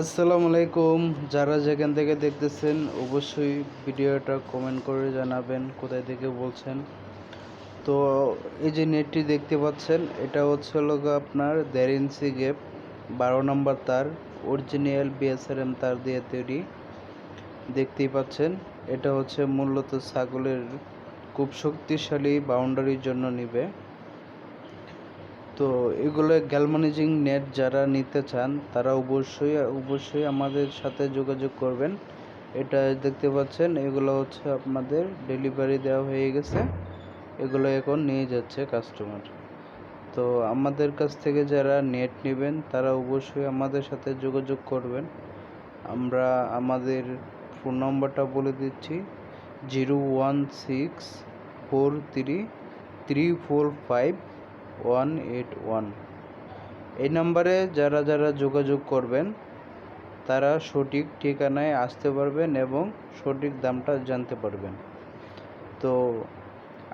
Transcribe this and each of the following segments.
আসসালামু আলাইকুম। যারা যেখান থেকে দেখতেছেন, অবশ্যই ভিডিওটা কমেন্ট করে জানাবেন, কোথায় থেকে বলছেন। তো, এই যে নেটটি দেখতে পাচ্ছেন, এটা হচ্ছে গিয়ে আপনার দেড় ইঞ্চি গেপ বারো নম্বর তার অরিজিনাল বিএসআরএম তার দিয়ে তৈরি। দেখতেই পাচ্ছেন, এটা হচ্ছে মূলত ছাগলের খুব শক্তিশালী বাউন্ডারির জন্য নিবে। তো এগুলো গ্যালমানিজিং নেট যারা নিতে চান, তারা অবশ্যই অবশ্যই আমাদের সাথে যোগাযোগ করবেন। এটা দেখতে পাচ্ছেন, এগুলো হচ্ছে আপনাদের ডেলিভারি দেওয়া হয়ে গেছে। এগুলো এখন নিয়ে যাচ্ছে কাস্টমার তো আমাদের কাছ থেকে যারা নেট নেবেন, তারা অবশ্যই আমাদের সাথে যোগাযোগ করবেন। আমরা আমাদের ফোন নম্বরটা বলে দিচ্ছি zero one six four three three four five one eight one এই নাম্বারে যারা যারা যোগাযোগ করবেন, তারা সঠিক ঠিকানায় আসতে পারবেন এবং সঠিক দামটা জানতে পারবেন। তো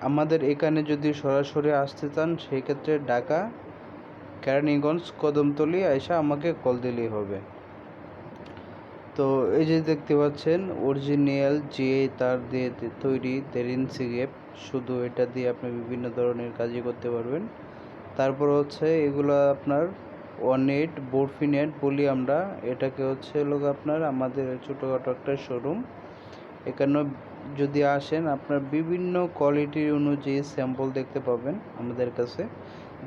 আমাদের এখানে যদি সরাসরি আসতে চান, সেই ক্ষেত্রে ঢাকা, কেরানীগঞ্জ, কদমতলি এসে আমাকে কল দিলেই হবে। তো এই যে দেখতে পাচ্ছেন, অরিজিনাল যে তার দিয়ে তৈরি তেরিন সিগেপ শুধু এটা দিয়ে আপনি বিভিন্ন ধরনের কাজই করতে পারবেন। তারপর হচ্ছে এগুলো আপনার এইট বোরফিনেট বলি আমরা। এটাকে হচ্ছে লোক আপনার আমাদের ছোটোখাটো একটা শোরুম এখানে যদি আসেন, আপনার বিভিন্ন কোয়ালিটির অনুযায়ী স্যাম্পল দেখতে পাবেন আমাদের কাছে।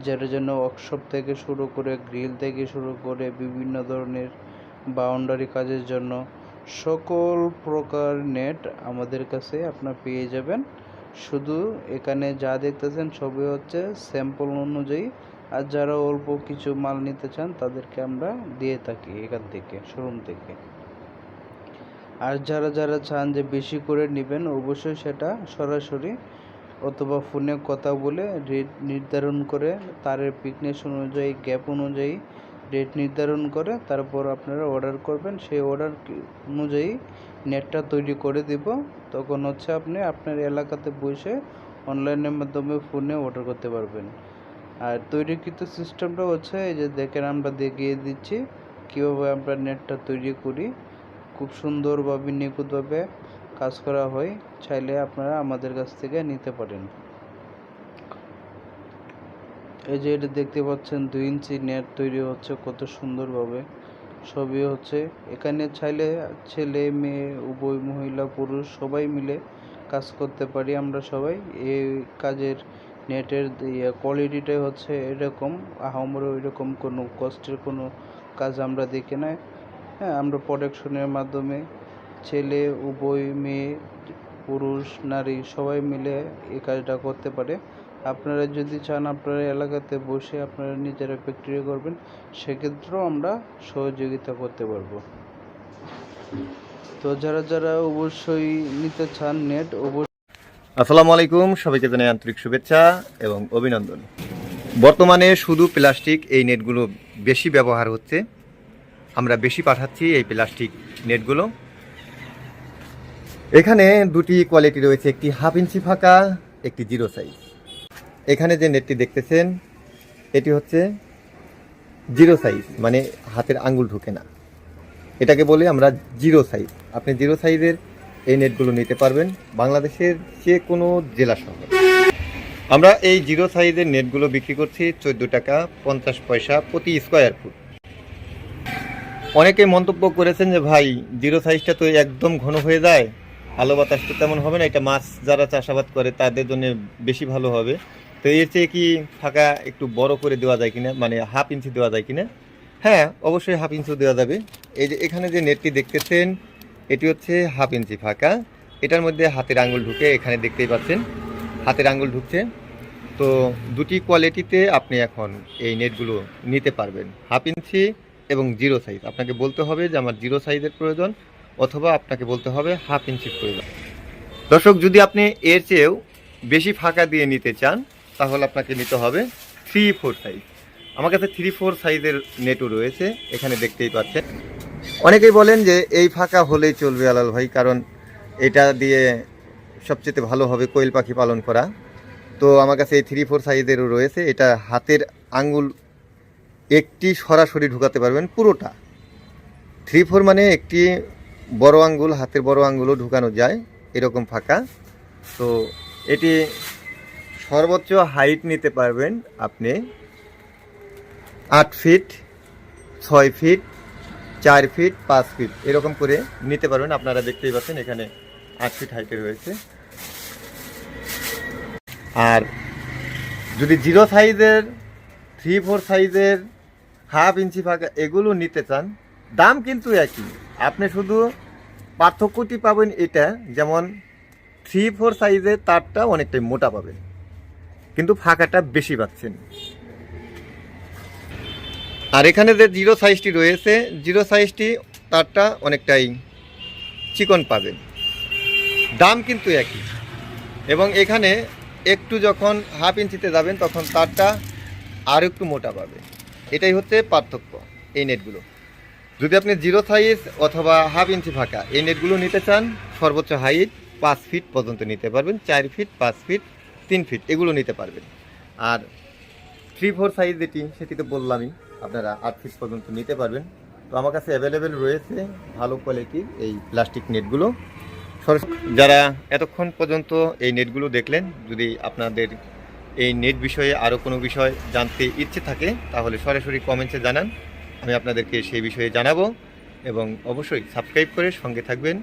যেটার জন্য ওয়ার্কশপ থেকে শুরু করে গ্রিল থেকে শুরু করে, বিভিন্ন ধরনের বাউন্ডারি কাজের জন্য সকল প্রকার নেট আমাদের কাছে আপনার পেয়ে যাবেন। শুধু এখানে যা দেখতেছেন সবই হচ্ছে স্যাম্পল অনুযায়ী। আর যারা অল্প কিছু মাল নিতে চান, তাদেরকে আমরা দিয়ে থাকি এখান থেকে শোরুম থেকে। আর যারা যারা চান যে বেশি করে নেবেন, অবশ্যই সেটা সরাসরি অথবা ফোনে কথা বলে রেট নির্ধারণ করে তারের পিকনেস অনুযায়ী গ্যাপ অনুযায়ী রেট নির্ধারণ করে তারপর আপনারা অর্ডার করবেন। সেই অর্ডার অনুযায়ী নেটটা তৈরি করে দিব। তখন হচ্ছে আপনি আপনার এলাকাতে বসে অনলাইনের মাধ্যমে ফোনে অর্ডার করতে পারবেন। আর তৈরিকৃত সিস্টেমটা হচ্ছে এই যে দেখেন আমরা দেখিয়ে দিচ্ছি, কীভাবে আমরা নেটটা তৈরি করি। খুব সুন্দরভাবে নিখুঁতভাবে কাজ করা হয়, চাইলে আপনারা আমাদের কাছ থেকে নিতে পারেন। এই যে এটা দেখতে পাচ্ছেন, দুই ইঞ্চি নেট তৈরি হচ্ছে কত সুন্দরভাবে। সবই হচ্ছে এখানে চাইলে ছেলে, মেয়ে, উভয় মহিলা, পুরুষ সবাই মিলে কাজ করতে পারি আমরা সবাই। এই কাজের নেটের কোয়ালিটিটাই হচ্ছে এরকম। আহামরি ওইরকম কোনো কষ্টের কোনো কাজ আমরা দেখি না হ্যাঁ আমরা প্রোডাকশনের মাধ্যমে ছেলে, উভয় মেয়ে পুরুষ, নারী সবাই মিলে এই কাজটা করতে পারে। আপনারা যদি চান আপনার এলাকাতে বসে আপনারা নিজেরা ফ্যাক্টরি করবেন, সেক্ষেত্রেও আমরা সহযোগিতা করতে পারব। তো যারা যারা অবশ্যই নিতে চান নেট, অবশ্যই আসসালামু আলাইকুম, সবাইকে জানাই আন্তরিক শুভেচ্ছা এবং অভিনন্দন। বর্তমানে শুধু প্লাস্টিক এই নেটগুলো বেশি ব্যবহার হচ্ছে। আমরা বেশি পাঠাচ্ছি এই প্লাস্টিক নেটগুলো। এখানে দুটি কোয়ালিটি রয়েছে, একটি হাফ ইঞ্চি ফাঁকা, একটি জিরো সাইজ এখানে যে নেটটি দেখতেছেন, এটি হচ্ছে জিরো সাইজ মানে হাতের আঙ্গুল ঢুকে না। এটাকে বলি আমরা জিরো সাইজ আপনি জিরো সাইজের এই নেটগুলো নিতে পারবেন বাংলাদেশের যে কোনো জেলা শহর। আমরা এই জিরো সাইজের নেটগুলো বিক্রি করছি চোদ্দ টাকা পঞ্চাশ পয়সা প্রতি স্কোয়ার ফুট অনেকে মন্তব্য করেছেন যে ভাই জিরো সাইজটা তো একদম ঘন হয়ে যায়। আলো বাতাস তো তেমন হবে না, এটা মাছ যারা চাষাবাদ করে তাদের জন্য বেশি ভালো হবে। তো এর চেয়ে কি ফাঁকা একটু বড় করে দেওয়া যায় কিনা মানে হাফ ইঞ্চি দেওয়া যায় কিনা? হ্যাঁ অবশ্যই হাফ ইঞ্চিও দেওয়া যাবে। এই যে এখানে যে নেটটি দেখতেছেন, এটি হচ্ছে হাফ ইঞ্চি ফাঁকা। এটার মধ্যে হাতের আঙুল ঢুকে এখানে দেখতেই পাচ্ছেন, হাতের আঙুল ঢুকছে। তো দুটি কোয়ালিটিতে আপনি এখন এই নেটগুলো নিতে পারবেন, হাফ ইঞ্চি এবং জিরো সাইজ। আপনাকে বলতে হবে যে আমার জিরো সাইজের প্রয়োজন অথবা আপনাকে বলতে হবে হাফ ইঞ্চির প্রয়োজন দর্শক, যদি আপনি এর চেয়েও বেশি ফাঁকা দিয়ে নিতে চান, তাহলে আপনাকে নিতে হবে থ্রি ফোর সাইজ আমার কাছে থ্রি ফোর সাইজের নেটও রয়েছে, এখানে দেখতেই পাচ্ছেন। অনেকেই বলেন যে এই ফাঁকা হলেই চলবে আলাল ভাই, কারণ এটা দিয়ে সবচেয়ে ভালো হবে কোয়েল পাখি পালন করা। তো আমার কাছে এই থ্রি ফোর সাইজেরও রয়েছে, এটা হাতের আঙ্গুল একটি সরাসরি ঢুকাতে পারবেন পুরোটা। থ্রি ফোর মানে একটি বড় আঙ্গুল, হাতের বড় আঙ্গুলও ঢুকানো যায়, এরকম ফাঁকা। তো এটি সর্বোচ্চ হাইট নিতে পারবেন আপনি। আট ফিট ছয় ফিট চার ফিট পাঁচ ফিট এরকম করে নিতে পারবেন। আপনারা দেখতেই পাচ্ছেন এখানে আট ফিট হাইটে রয়েছে। আর যদি জিরো সাইজের থ্রি ফোর সাইজের হাফ ইঞ্চি ফাঁকা এগুলো নিতে চান দাম কিন্তু একই। আপনি শুধু পার্থক্যটি পাবেন এটা, যেমন থ্রি ফোর সাইজের তারটা অনেকটাই মোটা পাবেন, কিন্তু ফাঁকাটা বেশি পাচ্ছেন। আর এখানে যে জিরো সাইজটি রয়েছে জিরো সাইজটি তারটা অনেকটাই চিকন পাবেন। দাম কিন্তু একই। এবং এখানে একটু যখন হাফ ইঞ্চিতে যাবেন, তখন তারটা আর একটু মোটা পাবে এটাই হচ্ছে পার্থক্য এই নেটগুলো যদি আপনি জিরো সাইজ অথবা হাফ ইঞ্চি ফাঁকা এই নেটগুলো নিতে চান, সর্বোচ্চ হাইট পাঁচ ফিট পর্যন্ত নিতে পারবেন, চার ফিট, পাঁচ ফিট, তিন ফিট, এগুলো নিতে পারবেন। আর থ্রি ফোর সাইজ যেটি, সেটি তো বললামই, আপনারা আট ফিট পর্যন্ত নিতে পারবেন। তো আমার কাছে অ্যাভেলেবেল রয়েছে ভালো কোয়ালিটির এই প্লাস্টিক নেটগুলো। যারা এতক্ষণ পর্যন্ত এই নেটগুলো দেখলেন, যদি আপনাদের এই নেট বিষয়ে আরও কোনো বিষয় জানতে ইচ্ছে থাকে, তাহলে সরাসরি কমেন্টসে জানান। আমি আপনাদেরকে সেই বিষয়ে জানাব এবং অবশ্যই সাবস্ক্রাইব করে সঙ্গে থাকবেন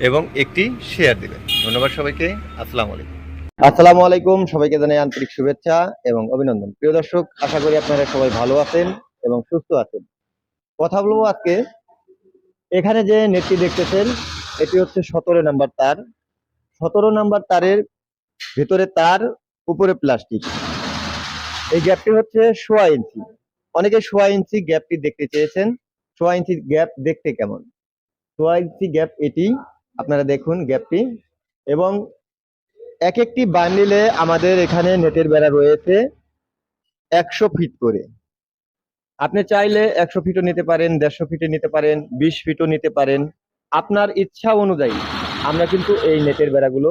এবং একটি শেয়ার দেবেন। ধন্যবাদ সবাইকে। আসসালামু আলাইকুম। আসসালামু আলাইকুম। সবাইকে জানাই আন্তরিক শুভেচ্ছা এবং অভিনন্দন। প্রিয় দর্শক, আশা করি আপনারা সবাই ভালো আছেন এবং সুস্থ আছেন। কথা বলব আজকে। এখানে যে নেটটি দেখতেছেন, এটি হচ্ছে সতেরো নাম্বার তার। সতেরো নাম্বার তারের ভেতরে তার, উপরে প্লাস্টিক। এই গ্যাপটি হচ্ছে সোয়া ইঞ্চি। অনেকে সোয়া ইঞ্চি গ্যাপটি দেখতে চেয়েছেন। সোয়া ইঞ্চি গ্যাপ দেখতে কেমন? সোয়া ইঞ্চি গ্যাপ এটি, আপনারা দেখুন গ্যাপটি এবং এক একটি বান্ডিলে আমাদের এখানে নেটের বেড়া রয়েছে একশো ফিট করে। আপনি চাইলে একশো ফিটও নিতে পারেন, দেড়শো ফিটে নিতে পারেন, বিশ ফিটও নিতে পারেন। আপনার ইচ্ছা অনুযায়ী আমরা কিন্তু এই নেটের বেড়াগুলো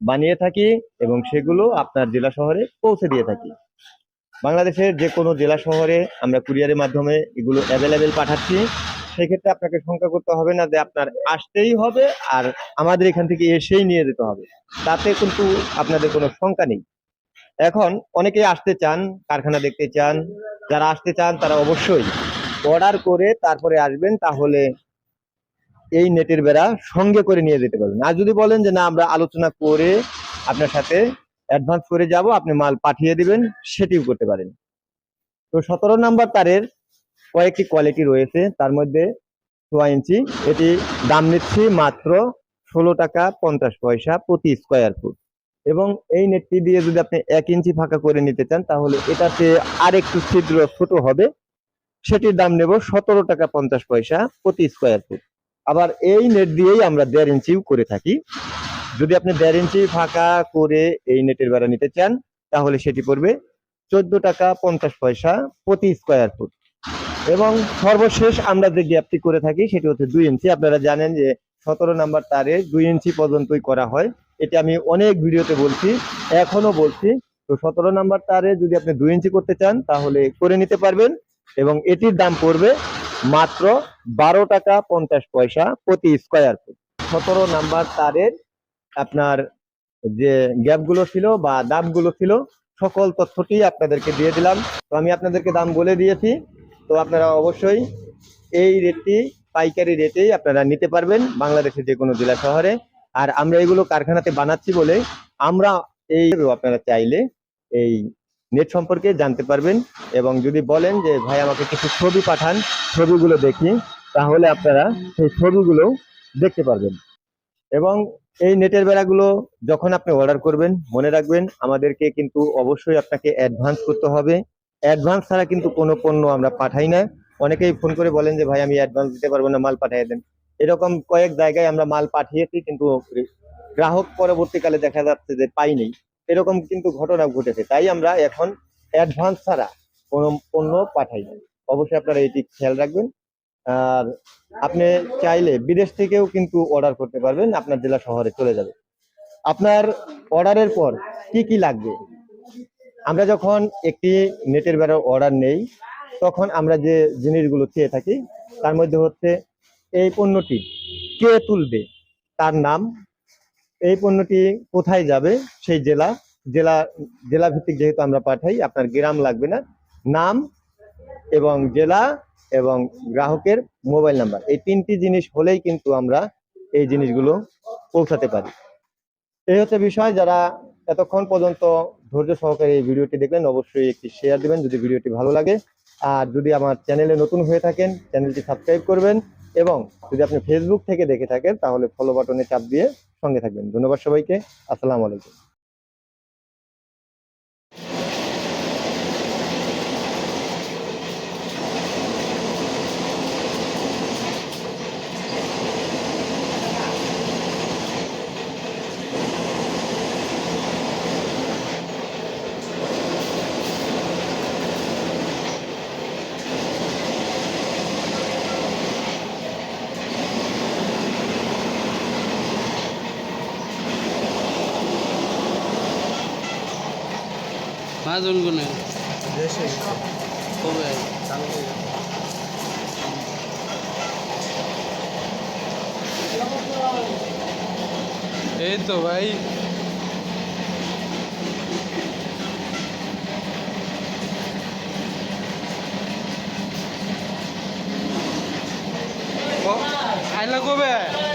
বানিয়ে থাকি এবং সেগুলো আপনার জেলা শহরে পৌঁছে দিয়ে থাকি। বাংলাদেশের যে কোনো জেলা শহরে আমরা কুরিয়ারের মাধ্যমে এগুলো অ্যাভেলেবেল পাঠাচ্ছি। সেক্ষেত্রে আপনাকে শঙ্কা করতে হবে না যে আপনার আসতেই হবে আর আমাদের এখান থেকে এসেই নিয়ে যেতে হবে। তাতে কিন্তু আপনাদের কোনো শঙ্কা নেই। এখন অনেকেই আসতে চান, কারখানা দেখতে চান, যারা আসতে চান তারা অবশ্যই অর্ডার করে তারপরে আসবেন, তাহলে এই নেটের বেড়া সঙ্গে করে নিয়ে যেতে পারবেন। আর যদি বলেন যে না, আমরা আলোচনা করে আপনার সাথে অ্যাডভান্স করে যাব, আপনি মাল পাঠিয়ে দিবেন, সেটিও করতে পারেন। তো সতেরো নাম্বার তারের কয়েকটি কোয়ালিটি রয়েছে, তার মধ্যে সোয়া ইঞ্চি, এটি দাম নিচ্ছি মাত্র ষোলো টাকা পঞ্চাশ পয়সা প্রতি স্কোয়ার ফুট এবং এই নেটটি দিয়ে যদি আপনি এক ইঞ্চি ফাঁকা করে নিতে চান, তাহলে এটাতে আর একটু ছিদ্র ছোট হবে, সেটির দাম নেব সতেরো টাকা পঞ্চাশ পয়সা প্রতি স্কোয়ার ফুট আবার এই নেট দিয়েই আমরা দেড় ইঞ্চিও করে থাকি। যদি আপনি দেড় ইঞ্চি ফাঁকা করে এই নেটের বেড়া নিতে চান, তাহলে সেটি পড়বে চোদ্দ টাকা পঞ্চাশ পয়সা প্রতি স্কোয়ার ফুট এবং সর্বশেষ আমরা যে গ্যাপটি করে থাকি, সেটি হচ্ছে দুই ইঞ্চি। আপনারা জানেন যে সতেরো নাম্বার তারে দুই ইঞ্চি পর্যন্তই করা হয়। এটা আমি অনেক ভিডিওতে বলছি এখনও বলছি। তো সতেরো নাম্বার তারে যদি আপনি দুই ইঞ্চি করতে চান, তাহলে করে নিতে পারবেন এবং এটির দাম পড়বে মাত্র বারো টাকা পঞ্চাশ পয়সা প্রতি স্কোয়ার ফুট সতেরো নাম্বার তারের আপনার যে গ্যাপগুলো ছিল বা দামগুলো ছিল, সকল তথ্যটি আপনাদেরকে দিয়ে দিলাম। তো আমি আপনাদেরকে দাম বলে দিয়েছি। তো আপনারা অবশ্যই এই রেটটি, পাইকারি রেটেই আপনারা নিতে পারবেন বাংলাদেশের যে কোনো জেলা শহরে। আর আমরা এগুলো কারখানাতে বানাচ্ছি বলে আমরা এই আপনারা চাইলে এই নেট সম্পর্কে জানতে পারবেন। এবং যদি বলেন যে, ভাই, আমাকে কিছু ছবি পাঠান, ছবিগুলো দেখি, তাহলে আপনারা সেই ছবিগুলো দেখতে পারবেন। এবং এই নেটের বেড়াগুলো যখন আপনি অর্ডার করবেন, মনে রাখবেন আমাদেরকে কিন্তু অবশ্যই আপনাকে অ্যাডভান্স করতে হবে। অ্যাডভান্স ছাড়া কিন্তু কোনো পণ্য আমরা পাঠাই না। অনেকেই ফোন করে বলেন যে, ভাই, আমি অ্যাডভান্স দিতে পারব না, মাল পাঠিয়ে দেন। এরকম কয়েক জায়গায় আমরা মাল পাঠিয়েছি কিন্তু গ্রাহক পরবর্তীকালে দেখা যাচ্ছে যে পাইনি। এরকম কিন্তু ঘটনা ঘটেছে। তাই আমরা এখন অ্যাডভান্স ছাড়া কোনো পণ্য পাঠাই না। অবশ্যই আপনারা এটি খেয়াল রাখবেন। আর আপনি চাইলে বিদেশ থেকেও কিন্তু অর্ডার করতে পারবেন, আপনার জেলা শহরে চলে যাবে। আপনার অর্ডারের পর কি কি লাগবে? আমরা যখন একটি নেটের বেড়ার অর্ডার নেই, তখন আমরা যে জিনিসগুলো চেয়ে থাকি, তার মধ্যে হচ্ছে এই পণ্যটি কে তুলবে, তার নাম, এই পণ্যটি কোথায় যাবে, সেই জেলা জেলা জেলা ভিত্তিক যেহেতু আমরা পাঠাই, আপনার গ্রাম লাগবে না, নাম এবং জেলা এবং গ্রাহকের মোবাইল নাম্বার। এই তিনটি জিনিস হলেই কিন্তু আমরা এই জিনিসগুলো পৌঁছাতে পারি। এই হচ্ছে বিষয়, যারা এতক্ষণ পর্যন্ত ধৈর্য সহকারে এই ভিডিওটি দেখলেন, অবশ্যই একটি শেয়ার দিবেন যদি ভিডিওটি ভালো লাগে। আর যদি আমার চ্যানেলে নতুন হয়ে থাকেন চ্যানেলটি সাবস্ক্রাইব করবেন এবং যদি আপনি ফেসবুক থেকে দেখে থাকেন, তাহলে ফলো বাটনে চাপ দিয়ে সঙ্গে থাকবেন। ধন্যবাদ সবাইকে। আসসালামু আলাইকুম। মাজন গুনে কবে এই তো ভাই আইলা কবে?